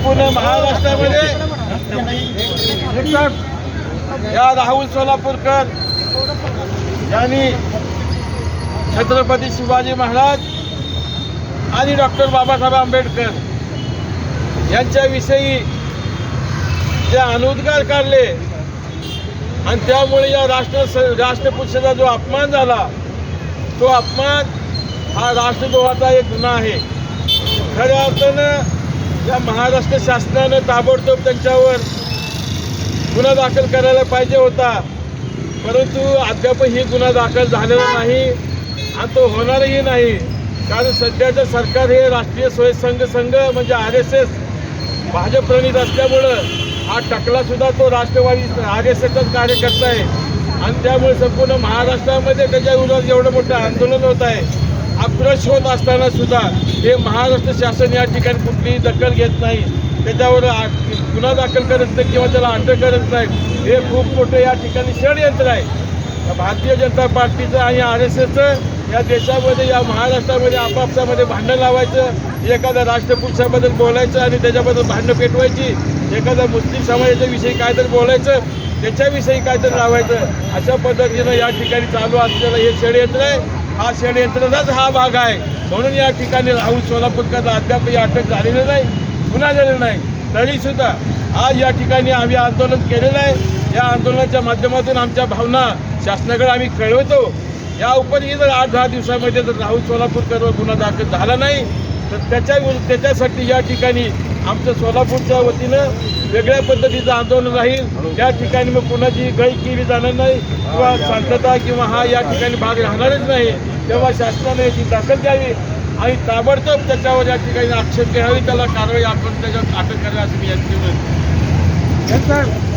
संपूर्ण महाराष्ट्रामध्ये. या राहुल सोलापूरकर यांनी छत्रपती शिवाजी महाराज आणि डॉक्टर बाबासाहेब आंबेडकर यांच्याविषयी जे अनुद्गार काढले आणि त्यामुळे या राष्ट्र राष्ट्रपुरुषाचा जो अपमान झाला तो अपमान हा राष्ट्रद्रोहाचा एक गुन्हा आहे. खऱ्या अर्थानं या महाराष्ट्र शासनानं ताबडतोब त्यांच्यावर गुन्हा दाखल करायला पाहिजे होता. परंतु अद्यापही गुन्हा दाखल झालेला नाही आणि तो होणारही नाही. कारण सध्याचं सरकार हे राष्ट्रीय स्वयंसंघ संघ म्हणजे आर एस एस भाजप प्रणित असल्यामुळं हा टकलासुद्धा तो राष्ट्रवादी आर एस एसचाच कार्यकर्ता आहे. आणि त्यामुळे संपूर्ण महाराष्ट्रामध्ये त्याच्या विरोधात एवढं मोठं आंदोलन होत आहे. आक्रोश होत असताना सुद्धा हे महाराष्ट्र शासन या ठिकाणी कुठलीही दखल घेत नाही. त्याच्यावर गुन्हा दाखल करत नाही किंवा त्याला अटक करत नाही. हे खूप मोठं या ठिकाणी षडयंत्र आहे. भारतीय जनता पार्टीचं आणि आर एस एसचं या देशामध्ये या महाराष्ट्रामध्ये आपापसामध्ये भांडण लावायचं एखाद्या राष्ट्रपुरुषाबद्दल बोलायचं आणि त्याच्याबद्दल भांडणं पेटवायची एखाद्या मुस्लिम समाजाच्या विषयी काहीतरी बोलायचं त्याच्याविषयी काहीतरी लावायचं अशा पद्धतीनं या ठिकाणी चालू असलेलं हे षडयंत्र आहे. हा षडयंत्राचाच हा भाग आहे. म्हणून या ठिकाणी राहुल सोलापूरकरला अद्यापही अटक झालेली नाही गुन्हा झालेला नाही. तरीसुद्धा आज या ठिकाणी आम्ही आंदोलन केलेलं आहे. या आंदोलनाच्या माध्यमातून आमच्या भावना शासनाकडे आम्ही कळवतो. या उपरी जर आठ दहा दिवसामध्ये जर राहुल सोलापूरकरवर गुन्हा दाखल झाला नाही तर त्याच्या त्याच्यासाठी या ठिकाणी आमचं सोलापूरच्या वतीनं वेगळ्या पद्धतीचं आंदोलन राहील. त्या ठिकाणी मग कुणाची गळी केली जाणार नाही किंवा शांतता किंवा हा या ठिकाणी भाग राहणारच नाही. तेव्हा शासनाने याची दखल घ्यावी आणि ताबडतोब त्याच्यावर या ठिकाणी आक्षेप घ्यावी. त्याला कारवाई आपण त्याच्यावर अटक करावी असं मी याची म्हणतो.